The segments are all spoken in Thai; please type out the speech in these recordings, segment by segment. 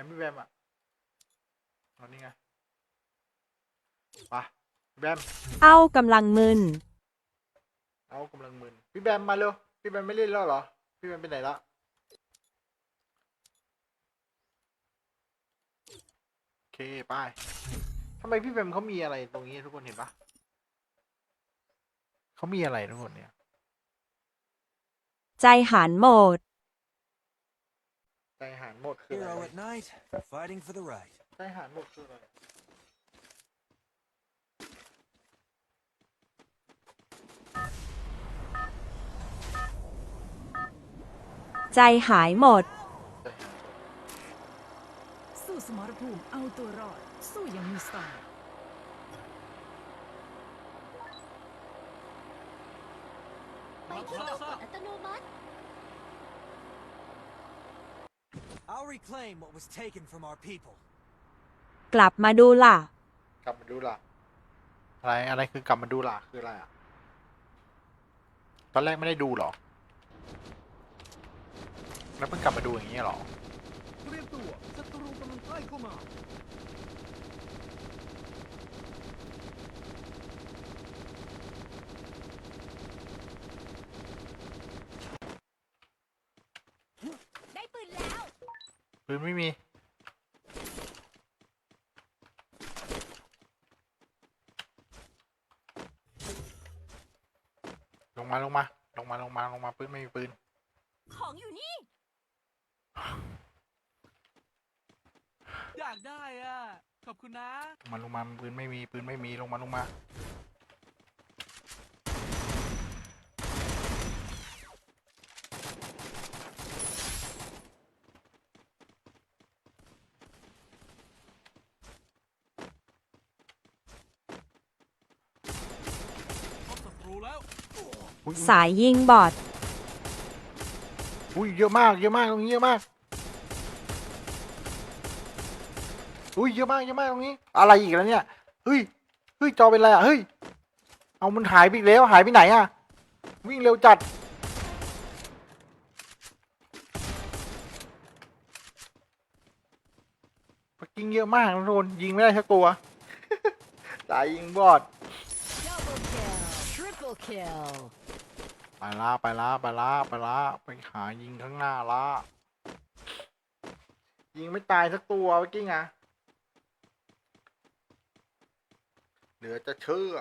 อะพี่แบมอะเอานี่ไงไปพี่แบม เอ้ากำลังมึน เอากำลังมึนพี่แบมมาเร็ว พี่แบมไม่เล่นแล้วเหรอ พี่แบมไปไหนละโอเคไปทำไมพี่แบมเขามีอะไรตรงนี้ทุกคนเห็นปะเขามีอะไรทุกคนเนี่ย ใจหานโหมดใจ หารหมดคืออะไร Hero at night, fighting for the right. ใจหารหมดคืออะไร ใจหายหมด สู้สมรภูมิเอาตัวรอด สู้อยังมีสไตล์ไปที่โต๊ะกดอัตโนมัติ I'll reclaim what was taken from our people. กลับมาดูล่ะ กลับมาดูล่ะ อะไรอะไรคือกลับมาดูล่ะคืออะไรอะ ตอนแรกไม่ได้ดูหรอ แล้วเพิ่งกลับมาดูอย่างนี้หรอ เตรียมตัวศัตรูกำลังใกล้เข้ามา ได้ปืนแล้ว ปืนไม่มี ลงมาลงมา ลงมาลงมาลงมาปืนไม่มีปืน ของอยู่นี่ อยากได้อะ ขอบคุณนะ ลงมาลงมาปืนไม่มีปืนไม่มีลงมาลงมา พบศัตรูแล้ว อุ้ย สายยิงบอดอุ้ยเยอะมากเยอะมากตรงนี้เยอะมากอุ้ยเยอะมากเยอะมากตรงนี้ อะไรอีกแล้วเนี่ยเฮ้ยเฮ้ยจอเป็นไรอะเฮ้ยเอามันหายไปอีกแล้วหายไปไหนอะวิ่งเร็วจัดปักยิงเยอะมากนะทุกคนยิงไม่ได้สักตัวสายยิงบอด double kill triple kill ไปละไปละไปละไปละไปหายิงข้างหน้าละยิงไม่ตายสักตัวเมื่อกี้ไงเหลือจะเชื่อ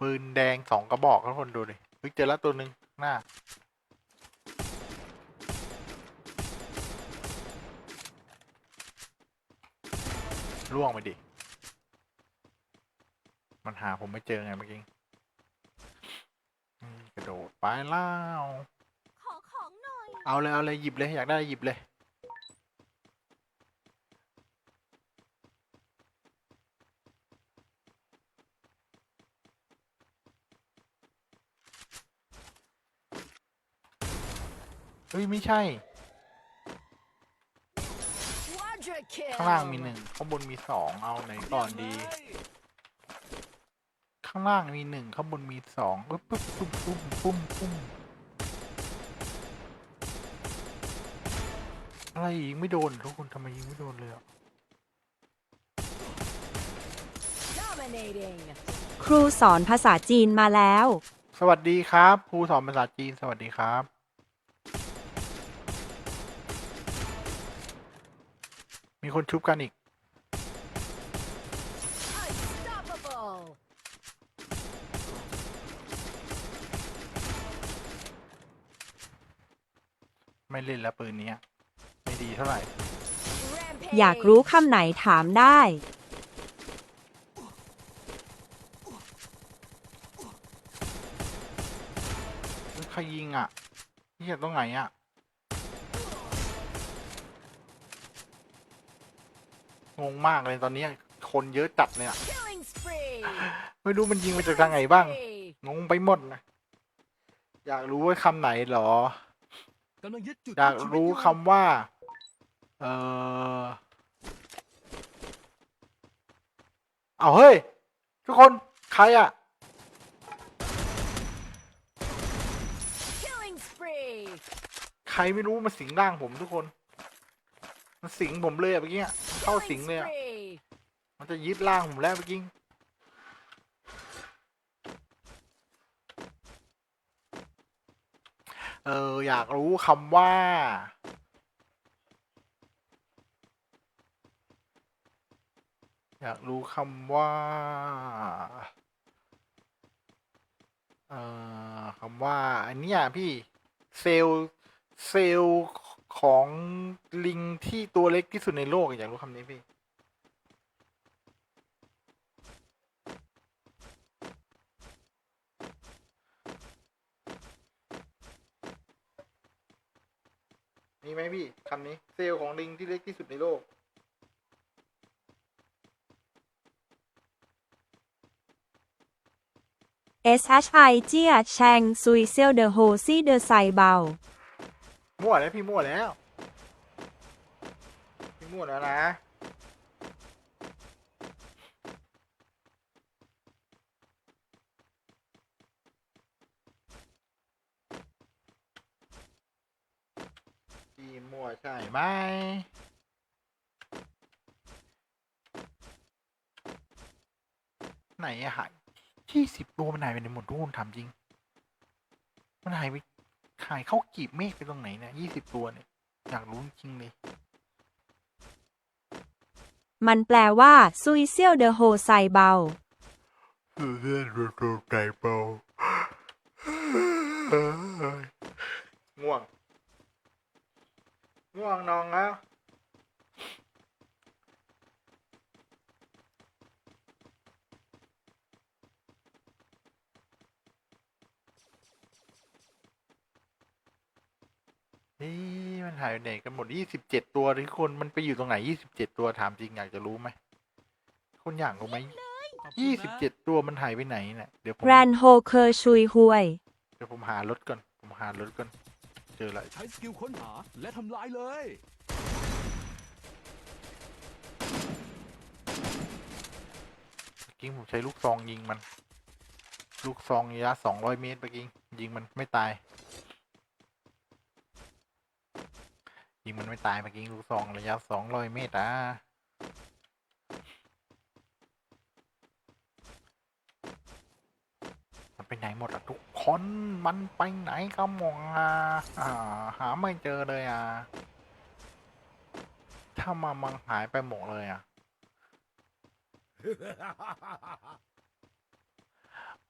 ปืนแดงสองกระบอกทุกคนดูดิเฮ้ยเจอแล้วตัวหนึ่งข้างหน้า ล่วงไปดิ มันหาผมไม่เจอไงเมื่อกี้อืมกระโดดไปแล้ว ขอของหน่อย เอาเลย เอาเลย หยิบเลย อยากได้หยิบเลย เฮ้ย ไม่ใช่ quadra kill ข้างล่างมีหนึ่งข้างบนมีสองเอาไหนก่อนดี ข้างล่างมีหนึ่งข้างบนมีสองปุ๊บปุ๊บปุ๊บปุ๊บปุ๊บปุ๊บอะไรยิงไม่โดนทุกคนทำไมยิงไม่โดนเลยอะ dominating ครูสอนภาษาจีนมาแล้ว สวัสดีครับ ครูสอนภาษาจีนสวัสดีครับ มีคนชุบกันอีก unstoppable ไม่เล่นแล้วปืนเนี้ยไม่ดีเท่าไหร่ rampage อยากรู้คำไหนถามได้เฮ้ยใครยิงอะนี่จากตรงไหนอะ งงมากเลยตอนนี้คนเยอะจัดเลยอะ killing spree ไม่รู้มันยิงมาจากทางไหนบ้าง Spree งงไปหมดนะ อยากรู้ว่าคำไหนเหรอกำลังยึดจุดอยากรู้คำว่า เออเอาเฮ้ย ทุกคน ใครอะ Killing spree ใครไม่รู้มาสิงร่างผมทุกคน มันสิงผมเลยอะเมื่อกี้อะ เข้าสิงเลยอะ มันจะยึดร่างผมแล้วเมื่อกี้เออ อยากรู้คำว่า อยากรู้คำว่า เอ่อคำว่า อันเนี้ยพี่ เซล เซล ของลิงที่ตัวเล็กที่สุดในโลกอยากรู้คำนี้พี่ มีไหมพี่คำนี้ เซลล์ของลิงที่เล็กที่สุดในโลก SHI เจียแชงซุยเซลเดอโฮซี่เดอไซเบา มั่วแล้วพี่มั่วแล้วพี่มั่วแล้วนะพี่มั่วใช่ไหมไหนอะหายที่สิบตัวมันหายไปไหนหมดทุกคนถามจริง มันหายไป หายเข้ากีบเมฆไปตรงไหนเนี่ยยี่สิบตัวเนี่ยอยากรู้จริงๆเลย มันแปลว่าซุยเซลเดอโฮไซเบาคือเรื่องรูรูไก่เบาง่วง ง่วงนอนแล้ว นี่มันหาย ไปไหนกันหมดยี่สิบเจ็ดตัวทุกคนมันไปอยู่ตรงไหนยี่สิบเจ็ดตัวถามจริงอยากจะรู้ไหมคนอยากรู้ไหมขอบคุณนะยี่สิบเจ็ดตัวมันหายไปไหนเนี่ยเดี๋ยวผมแรนโฮเคอร์ชุยฮวย เดี๋ยวผมหารถก่อนผมหารถก่อนเจอละใช้สกิลค้นหาและทำลายเลยเมื่อกี้ผมใช้ลูกซองยิงมัน ลูกซองระยะสองร้อยเมตรเมื่อกี้ยิงมันไม่ตาย ยิงมันไม่ตายเมื่อกี้ลูกซองระยะสองร้อยเมตรอะมันไปไหนหมดอะทุกคนมันไปไหนก็มองอะอ่าหาไม่เจอเลยอะถ้ามามันหายไปหมดเลยอะ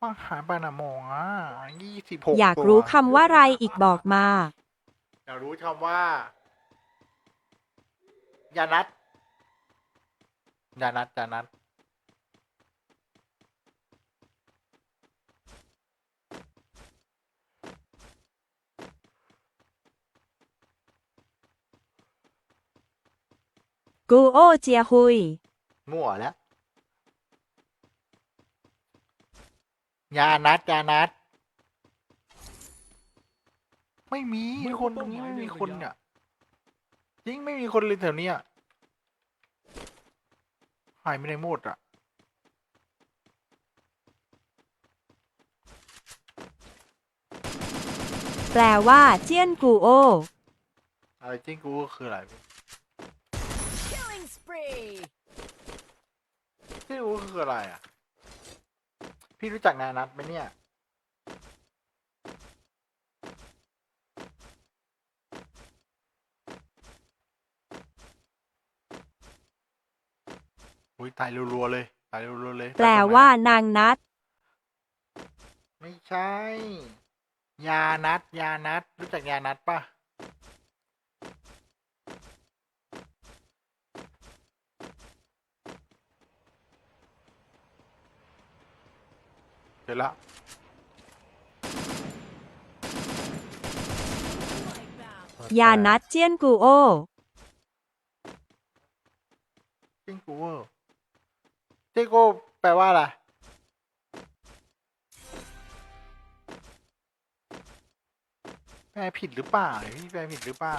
มันหายไปนะโมงอะยี่สิบหกอยากรู้คำว่าไรอีกบอกมา อยากรู้คำว่า ยานัดยานัดยานัด กูโอเจียฮุย มั่วแล้วยานัดยานัด ไม่มีไม่คนรู้ตรงนี้เป้าหมายไม่มีในคนระยะเนี่ย จริงไม่มีคนเลยแถวเนี้ยหายไม่ได้หมดอะแปลว่าเจียนกูโอ อะไรจริงกูก็คืออะไรพี่ Killing spree จริงกูก็คืออะไรอะ พี่รู้จักนานัดไหมเนี่ย อุ้ยตายรัวๆเลย ตายรัวๆเลยแปลตยทำไมว่าอะนางนัด ไม่ใช่ ยานัด ยานัด รู้จักยานัดปะเจอละยานัดเจียนกูโอจริงกูเวอร์ เจโก้แปลว่าอะไร แปลผิดหรือเปล่าพี่แปลผิดหรือเปล่า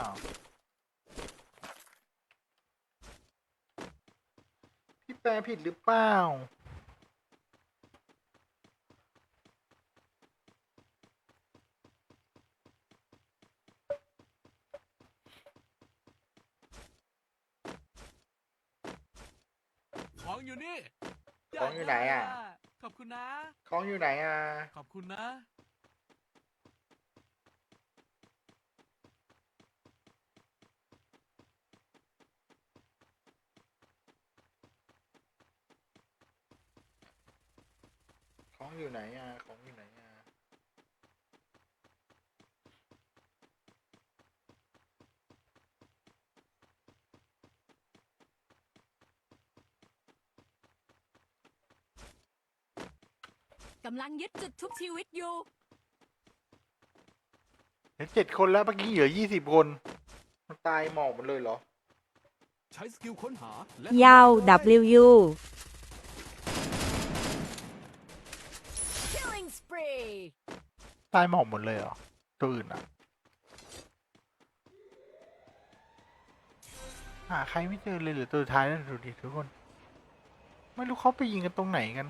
พี่แปลผิดหรือเปล่าของอยู่นี่ ของอยู่ไหนอะ ขอบคุณนะ ของอยู่ไหนอะ ขอบคุณนะ ของอยู่ไหนอะ ของอยู่ไหนอะ กำลังยึดจุดทุบชีวิตอยู่ เห็นเจ็ดคนแล้วเมื่อกี้เหลือยี่สิบคน มันตายหมอกหมดเลยเหรอ ใช้สกิลค้นหาและ ยาว W Killing spree ตายหมอกหมดเลยเหรอ ตัวอื่นอะ หาใครไม่เจอเลยเหรือตัวสุดท้ายนั่นดูดิทุกคน ไม่รู้เขาไปยิงกันตรงไหนกัน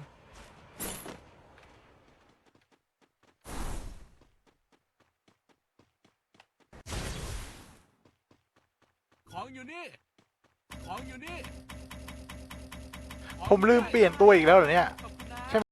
ผมลืมเปลี่ยนตัวอีกแล้วเหรอเนี่ย